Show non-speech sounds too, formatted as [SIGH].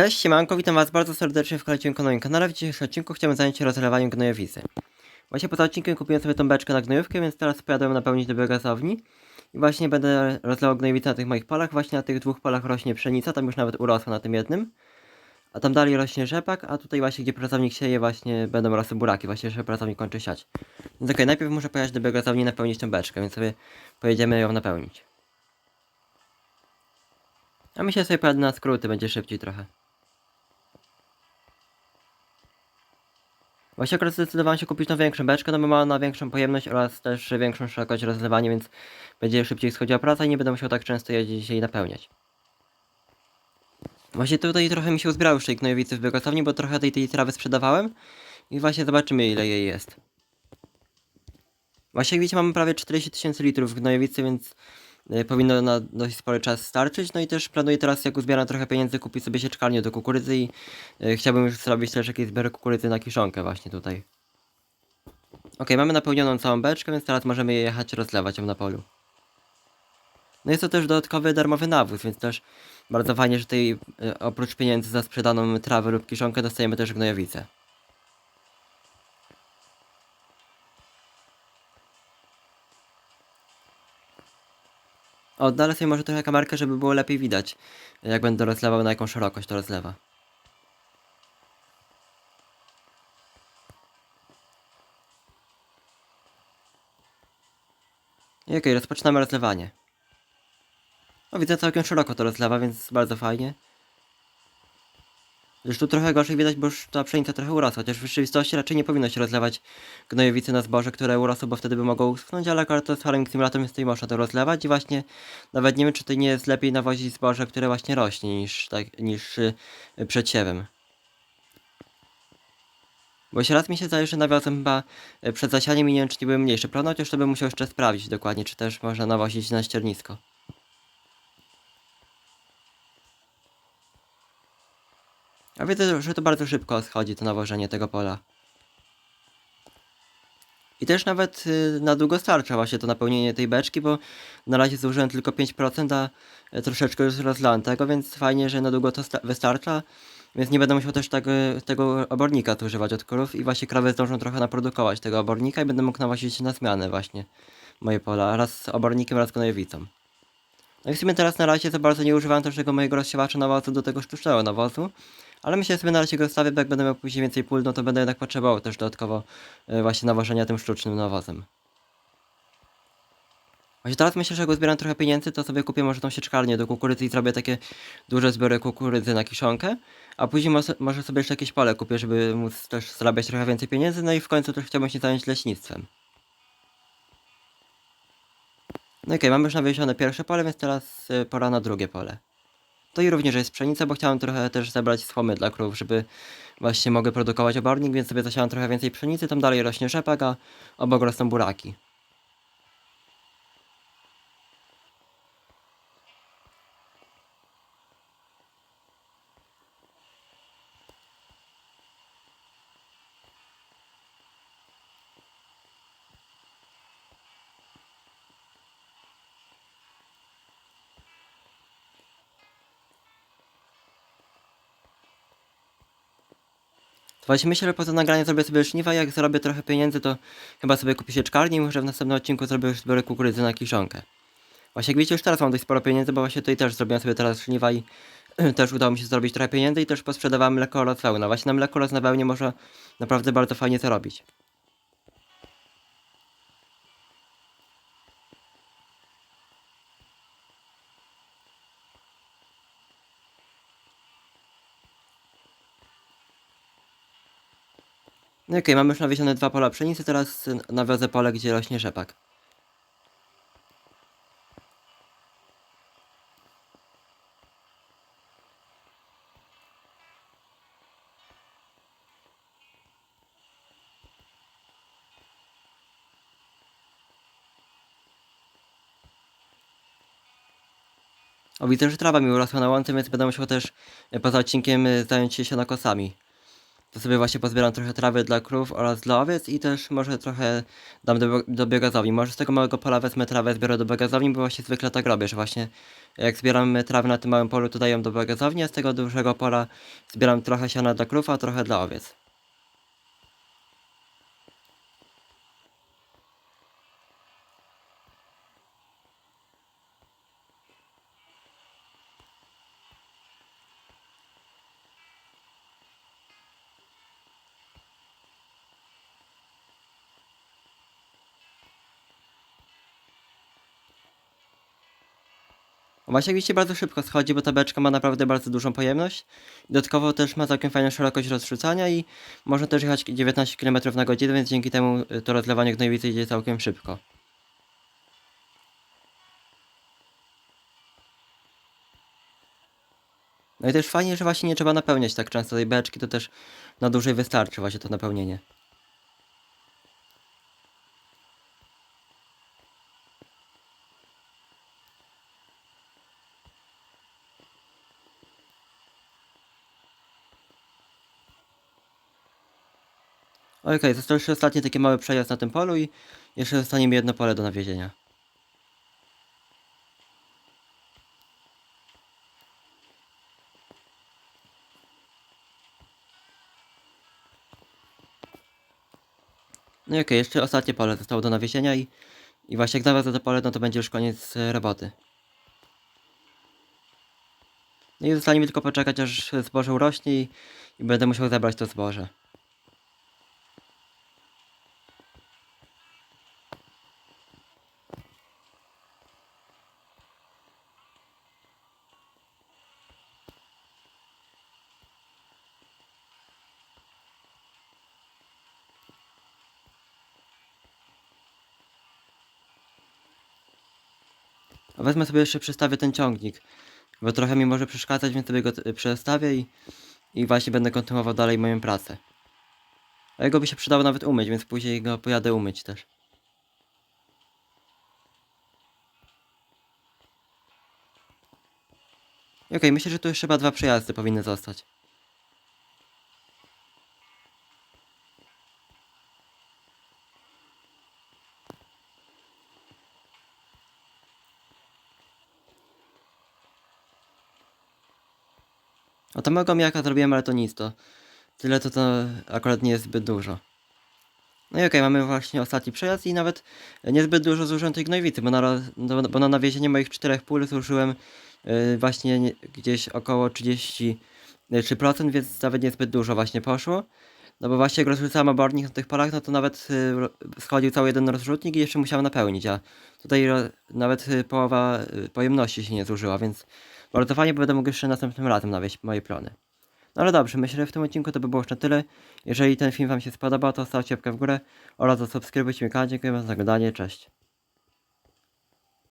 Cześć, siemanko, witam was bardzo serdecznie w kolejnym moim kanale. W dzisiejszym odcinku chciałem zająć się rozlewaniem gnojowicy. Właśnie poza odcinkiem kupiłem sobie tą beczkę na gnojówkę, więc teraz pojadę napełnić do biogazowni. I właśnie będę rozlewał gnojowicę na tych moich polach. Właśnie na tych dwóch polach rośnie pszenica, tam już nawet urosła na tym jednym. A tam dalej rośnie rzepak, a tutaj właśnie gdzie pracownik sieje właśnie będą rosły buraki, właśnie jeszcze pracownik kończy siać. Więc okej, najpierw muszę pojechać do biogazowni i napełnić tę beczkę, więc sobie pojedziemy ją napełnić. A mi się sobie pojadę na skróty, będzie szybciej trochę. Właśnie akurat zdecydowałem się kupić tą większą beczkę, no bo ma ona większą pojemność oraz też większą szerokość rozlewania, więc będzie szybciej schodziła praca i nie będę musiał tak często jeździć i napełniać. Właśnie tutaj trochę mi się uzbierały już tej gnojowicy w biogazowni, bo trochę tej, tej trawy sprzedawałem i właśnie zobaczymy ile jej jest. Właśnie jak widzicie mamy prawie 40 tysięcy litrów gnojowicy, więc powinno na dość spory czas starczyć. No i też planuję teraz jak uzbieram trochę pieniędzy kupić sobie sieczkarnię do kukurydzy i y, chciałbym już zrobić też jakieś zbiory kukurydzy na kiszonkę właśnie tutaj. Ok, mamy napełnioną całą beczkę, więc teraz możemy je jechać rozlewać ją na polu. No jest to też dodatkowy darmowy nawóz, więc też bardzo fajnie, że tutaj y, oprócz pieniędzy za sprzedaną trawę lub kiszonkę dostajemy też gnojowicę. Oddalę sobie może trochę kamerkę, żeby było lepiej widać, jak będę rozlewał, na jaką szerokość to rozlewa. I okej, rozpoczynamy rozlewanie. O, widzę całkiem szeroko to rozlewa, więc bardzo fajnie. Tu trochę gorzej widać, bo już ta pszenica trochę urosła, chociaż w rzeczywistości raczej nie powinno się rozlewać gnojowicy na zboże, które urosło, bo wtedy by mogło uschnąć, ale akurat z Farming Simulator jest tutaj można to rozlewać i właśnie nawet nie wiem, czy to nie jest lepiej nawozić zboże, które właśnie rośnie niż, tak, niż y, przed siewem. Bo się raz mi się zdaje, że nawiozem chyba y, przed zasianiem i nie wiem, czy nie były mniejsze plony, chociaż to bym musiał jeszcze sprawdzić dokładnie, czy też można nawozić na ściernisko. A widzę, że to bardzo szybko schodzi to nawożenie tego pola. I też nawet y, na długo starcza właśnie to napełnienie tej beczki, bo na razie zużyłem tylko 5%, a y, troszeczkę już rozlałem tego, więc fajnie, że na długo to sta- wystarcza. Więc nie będę musiał też tego, tego obornika tu używać od krów i właśnie krowy zdążą trochę naprodukować tego obornika i będę mógł nawozić na zmianę właśnie moje pola, raz obornikiem, raz gnojowicą. No i w sumie teraz na razie za bardzo nie używam też tego mojego rozsiewacza nawozu do tego sztucznego nawozu. Ale myślę, że sobie na razie go zostawię, bo jak będę miał później więcej pól, no to będę jednak potrzebował też dodatkowo e, właśnie nawożenia tym sztucznym nawozem. Właśnie teraz myślę, że jak uzbieram trochę pieniędzy, to sobie kupię może tą sieczkarnię do kukurydzy i zrobię takie duże zbiory kukurydzy na kiszonkę, a później może, sobie jeszcze jakieś pole kupię, żeby móc też zarabiać trochę więcej pieniędzy, no i w końcu też chciałbym się zająć leśnictwem. No okej, mamy już nawiezione pierwsze pole, więc teraz y, pora na drugie pole. To i również jest pszenica, bo chciałem trochę też zebrać słomy dla krów, żeby właśnie mogły produkować obornik, więc sobie zasiałem trochę więcej pszenicy, tam dalej rośnie rzepak, a obok rosną buraki. Właśnie myślę, że poza nagraniem zrobię sobie żniwa, jak zarobię trochę pieniędzy, to chyba sobie kupię sieczkarnię i może w następnym odcinku zrobię już zbiory kukurydzy na kiszonkę. Właśnie jak widzicie, już teraz mam dość sporo pieniędzy, bo właśnie tutaj też zrobiłem sobie teraz żniwa i [CLEARS THROAT] też udało mi się zrobić trochę pieniędzy i też posprzedawałem mleko oraz wełnę. Właśnie na mleko oraz na wełnie można naprawdę bardzo fajnie zarobić. No okej, mamy już nawiezione dwa pola pszenicy, teraz nawiozę pole, gdzie rośnie rzepak. O, widzę, że trawa mi urosła na łące, więc będę musiał też y, poza odcinkiem y, zająć się sianokosami. To sobie właśnie pozbieram trochę trawy dla krów oraz dla owiec i też może trochę dam do, do biogazowni. Może z tego małego pola wezmę trawę, zbiorę do biogazowni, bo właśnie zwykle tak robię, że właśnie jak zbieram trawę na tym małym polu, to daję ją do biogazowni, a z tego dużego pola zbieram trochę siana dla krów, a trochę dla owiec. Jak widzicie bardzo szybko schodzi, bo ta beczka ma naprawdę bardzo dużą pojemność. Dodatkowo też ma całkiem fajną szerokość rozrzucania i można też jechać 19 km na godzinę, więc dzięki temu y, to rozlewanie gnojowicy idzie całkiem szybko. No i też fajnie, że właśnie nie trzeba napełniać tak często tej beczki, to też na dłużej wystarczy właśnie to napełnienie. Okej, został jeszcze ostatni taki mały przejazd na tym polu i jeszcze zostanie mi jedno pole do nawiezienia. No i okej, jeszcze ostatnie pole zostało do nawiezienia i, i właśnie jak nawiozę to pole, no to będzie już koniec e, roboty. No i zostanie mi tylko poczekać aż zboże urośnie i, i będę musiał zebrać to zboże. A Wezmę sobie jeszcze przestawię ten ciągnik, bo trochę mi może przeszkadzać, więc sobie go przestawię i, i właśnie będę kontynuował dalej moją pracę. A jego by się przydało nawet umyć, więc później go pojadę umyć też. Okej, myślę, że tu jeszcze chyba dwa przejazdy powinny zostać. O to małego miaka zrobiłem, ale to nic, to tyle to to akurat nie jest zbyt dużo. No i okej, mamy właśnie ostatni przejazd i nawet niezbyt dużo zużyłem tej gnojowicy, bo na, bo na nawiezienie moich czterech pól zużyłem yy, właśnie nie, gdzieś około 33%, więc nawet niezbyt dużo właśnie poszło. No bo właśnie jak rozrzucałem obornik na tych polach, no to nawet yy, schodził cały jeden rozrzutnik i jeszcze musiałem napełnić, a tutaj nawet yy, połowa yy, pojemności się nie zużyła, więc bo będę mógł jeszcze następnym razem nawieźć moje plony. No ale dobrze, myślę, że w tym odcinku to by było już na tyle. Jeżeli ten film Wam się spodobał, to stawcie łapkę w górę oraz zasubskrybujcie mi kanał. Dziękuję za oglądanie, cześć.